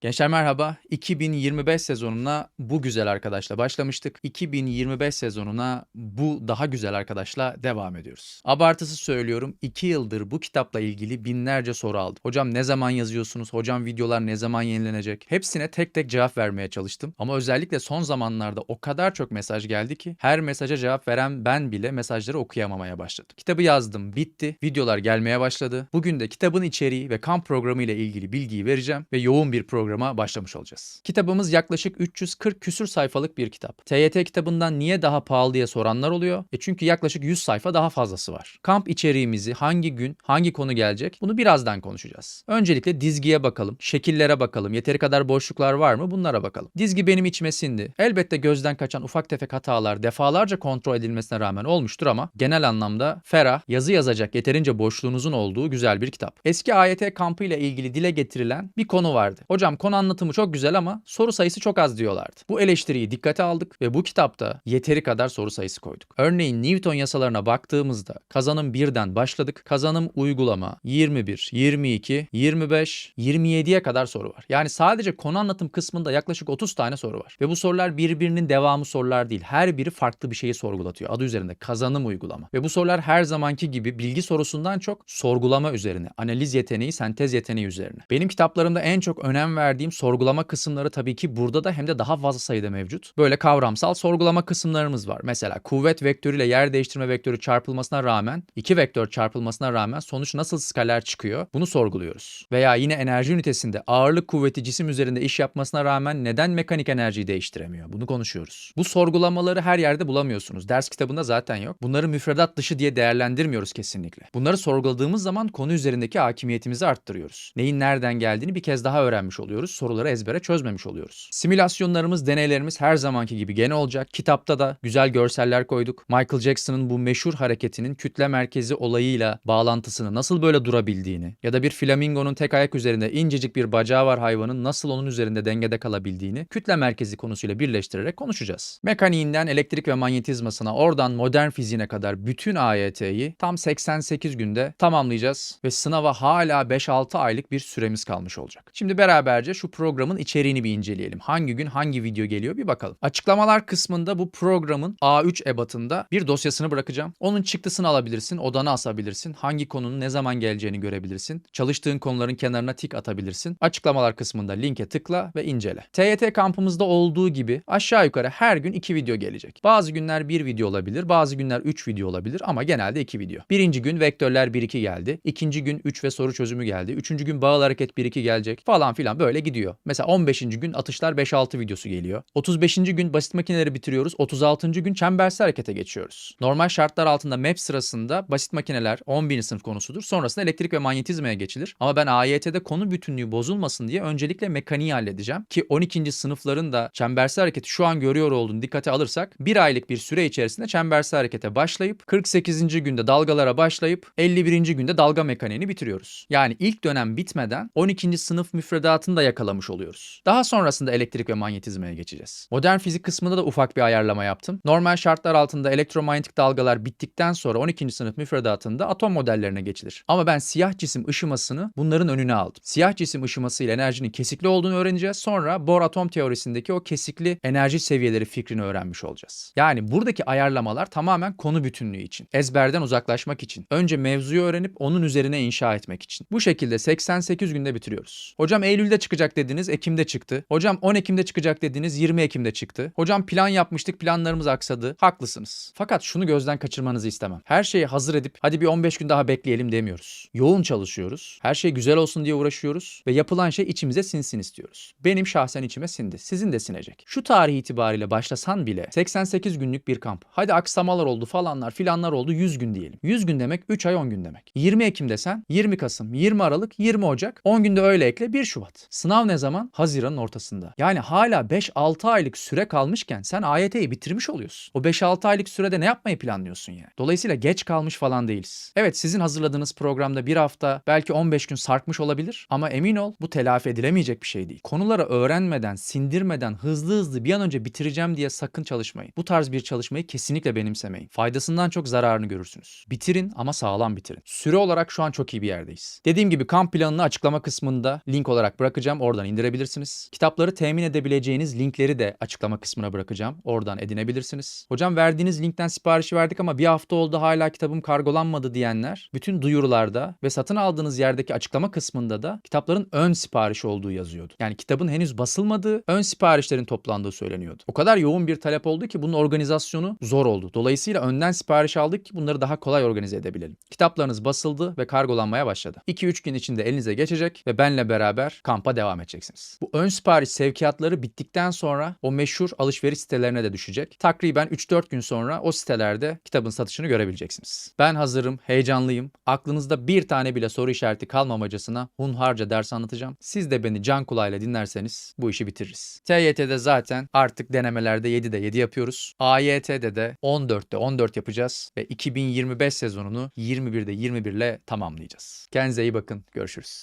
Gençler merhaba. 2025 sezonuna bu güzel arkadaşla başlamıştık. 2025 sezonuna bu daha güzel arkadaşla devam ediyoruz. Abartısı söylüyorum 2 yıldır bu kitapla ilgili binlerce soru aldım. Hocam ne zaman yazıyorsunuz? Hocam videolar ne zaman yenilenecek? Hepsine tek tek cevap vermeye çalıştım. Ama özellikle son zamanlarda o kadar çok mesaj geldi ki her mesaja cevap veren ben bile mesajları okuyamamaya başladım. Kitabı yazdım, bitti. Videolar gelmeye başladı. Bugün de kitabın içeriği ve kamp programı ile ilgili bilgiyi vereceğim ve yoğun bir programa başlamış olacağız. Kitabımız yaklaşık 340 küsür sayfalık bir kitap. TYT kitabından niye daha pahalı diye soranlar oluyor. E çünkü yaklaşık 100 sayfa daha fazlası var. Kamp içeriğimizi hangi gün, hangi konu gelecek bunu birazdan konuşacağız. Öncelikle dizgiye bakalım, şekillere bakalım, yeteri kadar boşluklar var mı bunlara bakalım. Dizgi benim içime sindi. Elbette gözden kaçan ufak tefek hatalar defalarca kontrol edilmesine rağmen olmuştur ama genel anlamda ferah, yazı yazacak yeterince boşluğunuzun olduğu güzel bir kitap. Eski AYT kampı ile ilgili dile getirilen bir konu vardı. Hocam konu anlatımı çok güzel ama soru sayısı çok az diyorlardı. Bu eleştiriyi dikkate aldık ve bu kitapta yeteri kadar soru sayısı koyduk. Örneğin Newton yasalarına baktığımızda kazanım 1'den başladık. Kazanım uygulama 21, 22, 25, 27'ye kadar soru var. Yani sadece konu anlatım kısmında yaklaşık 30 tane soru var. Ve bu sorular birbirinin devamı sorular değil. Her biri farklı bir şeyi sorgulatıyor. Adı üzerinde kazanım uygulama. Ve bu sorular her zamanki gibi bilgi sorusundan çok sorgulama üzerine, analiz yeteneği, sentez yeteneği üzerine. Benim kitaplarımda en çok önem verdiğim sorgulama kısımları tabii ki burada da hem de daha fazla sayıda mevcut. Böyle kavramsal sorgulama kısımlarımız var. Mesela kuvvet vektörüyle yer değiştirme vektörü çarpılmasına rağmen, iki vektör çarpılmasına rağmen sonuç nasıl skaler çıkıyor? Bunu sorguluyoruz. Veya yine enerji ünitesinde ağırlık kuvveti cisim üzerinde iş yapmasına rağmen neden mekanik enerjiyi değiştiremiyor? Bunu konuşuyoruz. Bu sorgulamaları her yerde bulamıyorsunuz. Ders kitabında zaten yok. Bunları müfredat dışı diye değerlendirmiyoruz kesinlikle. Bunları sorguladığımız zaman konu üzerindeki hakimiyetimizi arttırıyoruz. Neyin nereden geldiğini bir kez daha öğrenmiş oluyoruz. Soruları ezbere çözmemiş oluyoruz. Simülasyonlarımız, deneylerimiz her zamanki gibi gene olacak. Kitapta da güzel görseller koyduk. Michael Jackson'ın bu meşhur hareketinin kütle merkezi olayıyla bağlantısını nasıl böyle durabildiğini ya da bir flamingonun tek ayak üzerinde incecik bir bacağı var hayvanın nasıl onun üzerinde dengede kalabildiğini kütle merkezi konusuyla birleştirerek konuşacağız. Mekaniğinden elektrik ve manyetizmasına oradan modern fiziğine kadar bütün AYT'yi tam 88 günde tamamlayacağız ve sınava hala 5-6 aylık bir süremiz kalmış olacak. Şimdi beraberce şu programın içeriğini bir inceleyelim. Hangi gün hangi video geliyor bir bakalım. Açıklamalar kısmında bu programın A3 ebatında bir dosyasını bırakacağım. Onun çıktısını alabilirsin, odana asabilirsin. Hangi konunun ne zaman geleceğini görebilirsin. Çalıştığın konuların kenarına tik atabilirsin. Açıklamalar kısmında linke tıkla ve incele. TYT kampımızda olduğu gibi aşağı yukarı her gün iki video gelecek. Bazı günler bir video olabilir, bazı günler 3 video olabilir ama genelde iki video. Birinci gün vektörler 1-2 geldi. İkinci gün 3 ve soru çözümü geldi. Üçüncü gün bağıl hareket 1-2 gelecek falan filan böyle gidiyor. Mesela 15. gün atışlar 5-6 videosu geliyor. 35. gün basit makineleri bitiriyoruz. 36. gün çembersi harekete geçiyoruz. Normal şartlar altında MEP sırasında basit makineler 11. sınıf konusudur. Sonrasında elektrik ve manyetizmaya geçilir. Ama ben AYT'de konu bütünlüğü bozulmasın diye öncelikle mekaniği halledeceğim. Ki 12. sınıfların da çembersi hareketi şu an görüyor olduğunu dikkate alırsak bir aylık bir süre içerisinde çembersi harekete başlayıp 48. günde dalgalara başlayıp 51. günde dalga mekaniğini bitiriyoruz. Yani ilk dönem bitmeden 12. sınıf müfredatını da yakalamış oluyoruz. Daha sonrasında elektrik ve manyetizmaya geçeceğiz. Modern fizik kısmında da ufak bir ayarlama yaptım. Normal şartlar altında elektromanyetik dalgalar bittikten sonra 12. sınıf müfredatında atom modellerine geçilir. Ama ben siyah cisim ışımasını bunların önüne aldım. Siyah cisim ışıması ile enerjinin kesikli olduğunu öğreneceğiz. Sonra Bohr atom teorisindeki o kesikli enerji seviyeleri fikrini öğrenmiş olacağız. Yani buradaki ayarlamalar tamamen konu bütünlüğü için. Ezberden uzaklaşmak için. Önce mevzuyu öğrenip onun üzerine inşa etmek için. Bu şekilde 88 günde bitiriyoruz. Hocam Eylül'de çıkacak dediniz, Ekim'de çıktı. Hocam 10 Ekim'de çıkacak dediniz, 20 Ekim'de çıktı. Hocam plan yapmıştık, planlarımız aksadı. Haklısınız. Fakat şunu gözden kaçırmanızı istemem. Her şeyi hazır edip hadi bir 15 gün daha bekleyelim demiyoruz. Yoğun çalışıyoruz. Her şey güzel olsun diye uğraşıyoruz ve yapılan şey içimize sinsin istiyoruz. Benim şahsen içime sindi. Sizin de sinecek. Şu tarih itibariyle başlasan bile 88 günlük bir kamp. Hadi aksamalar oldu falanlar filanlar oldu 100 gün diyelim. 100 gün demek 3 ay 10 gün demek. 20 Ekim desen 20 Kasım, 20 Aralık, 20 Ocak, 10 günde öyle ekle 1 Şubat. Sınav ne zaman? Haziran'ın ortasında. Yani hala 5-6 aylık süre kalmışken sen AYT'yi bitirmiş oluyorsun. O 5-6 aylık sürede ne yapmayı planlıyorsun yani? Dolayısıyla geç kalmış falan değiliz. Evet sizin hazırladığınız programda bir hafta belki 15 gün sarkmış olabilir ama emin ol bu telafi edilemeyecek bir şey değil. Konuları öğrenmeden, sindirmeden hızlı hızlı bir an önce bitireceğim diye sakın çalışmayın. Bu tarz bir çalışmayı kesinlikle benimsemeyin. Faydasından çok zararını görürsünüz. Bitirin ama sağlam bitirin. Süre olarak şu an çok iyi bir yerdeyiz. Dediğim gibi kamp planını açıklama kısmında link olarak bırakacağım. Bırakacağım. Oradan indirebilirsiniz. Kitapları temin edebileceğiniz linkleri de açıklama kısmına bırakacağım. Oradan edinebilirsiniz. Hocam verdiğiniz linkten siparişi verdik ama bir hafta oldu hala kitabım kargolanmadı diyenler bütün duyurularda ve satın aldığınız yerdeki açıklama kısmında da kitapların ön sipariş olduğu yazıyordu. Yani kitabın henüz basılmadığı, ön siparişlerin toplandığı söyleniyordu. O kadar yoğun bir talep oldu ki bunun organizasyonu zor oldu. Dolayısıyla önden sipariş aldık ki bunları daha kolay organize edebilelim. Kitaplarınız basıldı ve kargolanmaya başladı. 2-3 gün içinde elinize geçecek ve benle beraber kampa devam edeceksiniz. Bu ön sipariş sevkiyatları bittikten sonra o meşhur alışveriş sitelerine de düşecek. Takriben 3-4 gün sonra o sitelerde kitabın satışını görebileceksiniz. Ben hazırım, heyecanlıyım. Aklınızda bir tane bile soru işareti kalmamacasına hunharca ders anlatacağım. Siz de beni can kulağıyla dinlerseniz bu işi bitiririz. TYT'de zaten artık denemelerde 7'de 7 yapıyoruz. AYT'de de 14'te 14 yapacağız ve 2025 sezonunu 21'de 21 ile tamamlayacağız. Kendinize iyi bakın. Görüşürüz.